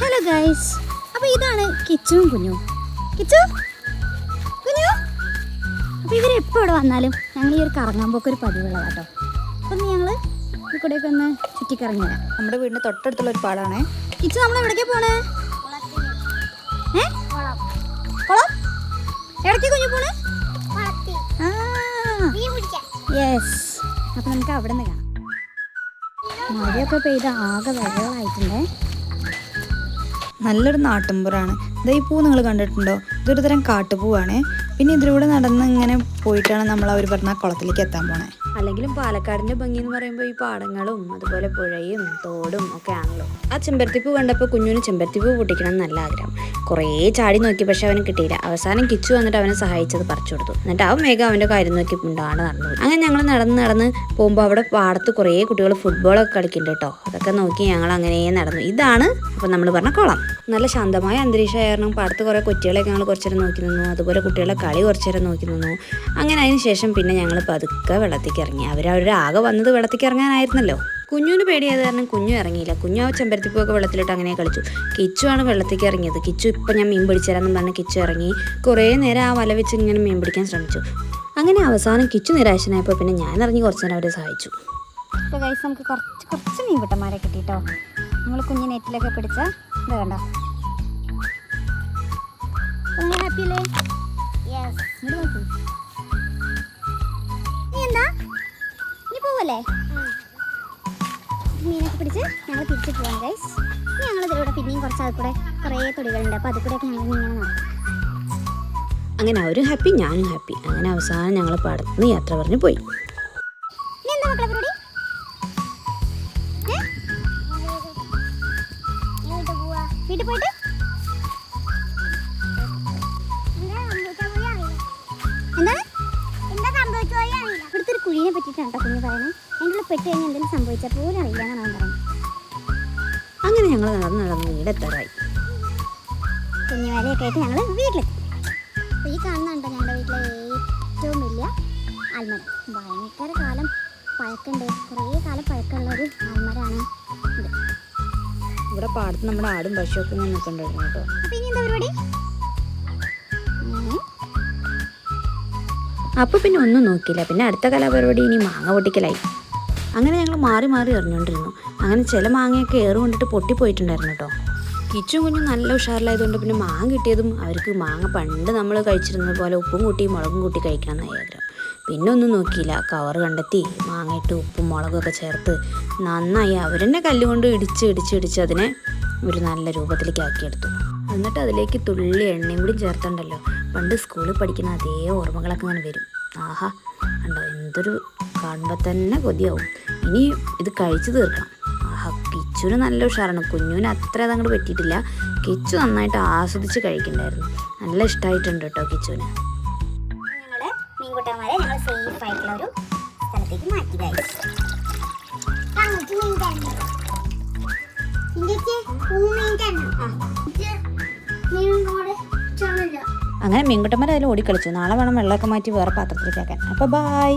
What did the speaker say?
Hello guys അപ്പോൾ ഇതാണ് കിച്ചുവും കുഞ്ഞു. കിച്ചു? കുഞ്ഞു? അപ്പോൾ എപ്പോൾ ഇവിടെ വന്നാലും ഞങ്ങൾ ഈ ഒരു കറങ്ങാൻ പോക്ക് ഒരു പതിവുള്ളതാണ് കേട്ടോ. അപ്പം ഞങ്ങൾ ഈ കൂടെയൊക്കെ ഒന്ന് ചുറ്റിക്കറങ്ങി വരാം. നമ്മുടെ വീടിന്റെ തൊട്ടടുത്തുള്ള ഒരു പാടാണേ. കിച്ചു നമ്മൾ എവിടേക്കാ പോണേ? ഏ? കുളം? എവിടേക്കാ കുഞ്ഞു പോണേ? യെസ് അപ്പം നമുക്ക് അവിടെ നിന്ന് കാണാം. മഴയൊക്കെ പെയ്ത് ആകെ വെള്ളമായിട്ടുണ്ടേ. നല്ലൊരു നാട്ടുമ്പുറാണ്. ഇതാ ഈ പൂ നിങ്ങൾ കണ്ടിട്ടുണ്ടോ? ഇതൊരു തരം കാട്ടുപൂവാണ്. പിന്നെ ഇതിലൂടെ നടന്ന് ഇങ്ങനെ പോയിട്ടാണ് നമ്മൾ അവർ പറഞ്ഞ കുളത്തിലേക്ക് എത്താൻ പോണേ. അല്ലെങ്കിലും പാലക്കാടിന്റെ ഭംഗി എന്ന് പറയുമ്പോൾ ഈ പാടങ്ങളും അതുപോലെ പുഴയും തോടും ഒക്കെ ആണല്ലോ. ആ ചെമ്പരത്തിപ്പ് കണ്ടപ്പോൾ കുഞ്ഞുന് ചെമ്പരത്തിപ്പ് പൊട്ടിക്കണം നല്ല ആഗ്രഹം. കുറേ ചാടി നോക്കി പക്ഷെ അവന് കിട്ടിയില്ല. അവസാനം കിച്ചു വന്നിട്ട് അവനെ സഹായിച്ചത് പറിച്ചു കൊടുത്തു. എന്നിട്ട് അവൻ വേഗം അവന്റെ കാര്യം നോക്കി ഉണ്ടാണ് നടന്നു. അങ്ങനെ ഞങ്ങൾ നടന്ന് നടന്ന് പോകുമ്പോൾ അവിടെ പാടത്ത് കുറേ കുട്ടികൾ ഫുട്ബോളൊക്കെ കളിക്കുന്നുണ്ട് കേട്ടോ. അതൊക്കെ നോക്കി ഞങ്ങൾ അങ്ങനെ നടന്നു. ഇതാണ് അപ്പം നമ്മൾ പറഞ്ഞ കുളം. നല്ല ശാന്തമായ അന്തരീക്ഷമായിരുന്നു പാടത്ത് കുറേ കുറ്റികളൊക്കെ ഞങ്ങൾ കുറച്ചു നേരം നോക്കി നിന്നു. അതുപോലെ കുട്ടികളെ കളി കുറച്ചു നേരം നോക്കി നിന്നു. അങ്ങനെ അതിന് ശേഷം പിന്നെ ഞങ്ങൾ പതുക്കെ ഇറങ്ങി അവരവരുടെ ആകെ വന്നത് വെള്ളത്തേക്ക് ഇറങ്ങാനായിരുന്നല്ലോ കുഞ്ഞുവിന് പേടിയായത് കാരണം കുഞ്ഞു ഇറങ്ങിയില്ല. കുഞ്ഞു ആ ചെമ്പരത്തിപ്പൊക്കെ വെള്ളത്തിലിട്ട് അങ്ങനെ കളിച്ചു. കിച്ചു ആണ് വെള്ളത്തേക്ക് ഇറങ്ങിയത് കിച്ചു ഇപ്പം ഞാൻ മീൻ പിടിച്ചുതരാമെന്ന് പറഞ്ഞ് കിച്ചു ഇറങ്ങി. കുറേ നേരം ആ വല വെച്ച് ഇങ്ങനെ മീൻ പിടിക്കാൻ ശ്രമിച്ചു. അങ്ങനെ അവസാനം കിച്ചു നിരാശനായപ്പോൾ പിന്നെ ഞാൻ ഇറങ്ങി കുറച്ച് നേരം അവരെ സഹായിച്ചു. ഇപ്പോൾ ഗൈസ് നമുക്ക് കുറച്ച് കുറച്ച് മീൻ കിട്ടന്മാരെ കിട്ടിയിട്ടോ നമ്മൾ കുഞ്ഞു നെറ്റിലൊക്കെ പിടിച്ച ഇത് കണ്ടോ? ഹാപ്പി അല്ലേ ഇങ്ങോട്ട്. ഞങ്ങൾ തിരിച്ചു പോകാം ഗൈസ് ഞങ്ങൾ ഇതിലൂടെ പിന്നെയും കുറച്ച് അത് കൂടെ കുറേ തൊടികളുണ്ട്. അപ്പോൾ അത് കൂടെയൊക്കെ ഞങ്ങൾ ഇങ്ങനെ നടക്കും അങ്ങനെ അവരും ഹാപ്പി ഞാനും ഹാപ്പി അങ്ങനെ അവസാനം ഞങ്ങൾ പടത്തുനിന്ന് യാത്ര പറഞ്ഞു പോയി? വീട്ടിൽ പോയിട്ട്? എന്താണ്? ഇവിടുത്തെ ഒരു കുഴീനെ പറ്റിയിട്ടാണ് കേട്ടോ കുഞ്ഞ് പറയുന്നത്. അതിന്റെ ഉള്ളിൽ പെട്ട് കഴിഞ്ഞാൽ എന്തെങ്കിലും സംഭവിച്ചാൽ പോലും അറിയില്ല എന്നാണ് അവൻ പറയുന്നത്. അങ്ങനെ ഞങ്ങൾ നടന്ന് നടന്ന് വീടെത്താറായി കുഞ്ഞു വേലയൊക്കെ ആയിട്ട് ഞങ്ങൾ വീട്ടിലെത്തി. ഈ കാണുന്നുണ്ടോ ഞങ്ങളുടെ വീട്ടിലെ ഏറ്റവും വലിയ ആൽമരം. ഭയങ്കര കാലം പഴക്കുണ്ട്. കുറേ കാലം പഴക്കമുള്ള ഒരു ആൽമരമാണ് ഇത്. ഇവിടെ പാടത്ത് നമ്മുടെ ആടും പശുവൊക്കെ ഇങ്ങനെ നിൽക്കണ്ടായിരുന്നു കേട്ടോ. അപ്പോൾ ഇനി എന്താ പരിപാടി? അപ്പോൾ പിന്നെ ഒന്നും നോക്കിയില്ല. പിന്നെ അടുത്ത കലാപരിപാടി ഇനി മാങ്ങ പൊട്ടിക്കലായി. അങ്ങനെ ഞങ്ങൾ മാറി മാറി എറിഞ്ഞുകൊണ്ടിരുന്നു അങ്ങനെ ചില മാങ്ങയൊക്കെ ഏറ് കൊണ്ടിട്ട് പൊട്ടിപ്പോയിട്ടുണ്ടായിരുന്നു കേട്ടോ. കിച്ചും കുഞ്ഞും നല്ല ഉഷാറിലായതുകൊണ്ട് പിന്നെ മാങ്ങ കിട്ടിയതും അവർക്ക് മാങ്ങ പണ്ട് നമ്മൾ കഴിച്ചിരുന്നത് പോലെ ഉപ്പും കൂട്ടി മുളകും കൂട്ടി കഴിക്കണം എന്നായി ആഗ്രഹം. പിന്നെ ഒന്നും നോക്കിയില്ല. കവർ കണ്ടെത്തി മാങ്ങയിട്ട് ഉപ്പും മുളകൊക്കെ ചേർത്ത് നന്നായി അവരെന്നെ കല്ലുകൊണ്ട് ഇടിച്ച് ഇടിച്ച് ഇടിച്ച് അതിനെ ഒരു നല്ല രൂപത്തിലേക്ക് ആക്കിയെടുത്തു. എന്നിട്ട് അതിലേക്ക് തുള്ളി എണ്ണയും കൂടി ചേർത്തുണ്ടല്ലോ. പണ്ട് സ്കൂളിൽ പഠിക്കുന്ന അതേ ഓർമ്മകളൊക്കെ അങ്ങനെ വരും. ആഹാ കണ്ടോ എന്തൊരു കാണുമ്പോൾ തന്നെ കൊതിയാവും. ഇനി ഇത് കഴിച്ചു തീർക്കാം ആഹാ കിച്ചുവിന് നല്ല ഉഷാറാണ്. കുഞ്ഞുവിന് അത്ര അതങ്ങോട്ട് പറ്റിയിട്ടില്ല. കിച്ചു നന്നായിട്ട് ആസ്വദിച്ച് കഴിക്കണ്ടായിരുന്നു. നല്ല ഇഷ്ടമായിട്ടുണ്ട് കേട്ടോ കിച്ചുവിന്. സേഫ് ആയിട്ടുള്ള ഒരു സ്ഥലത്തേക്ക് മാറ്റി അങ്ങനെ മീൻകുട്ടന്മാർ അതിൽ ഓടിക്കളിച്ചു. നാളെ വേണം വെള്ളമൊക്കെ മാറ്റി വേറെ പാത്രത്തിലേക്ക് ആക്കാൻ അപ്പോൾ ബായ്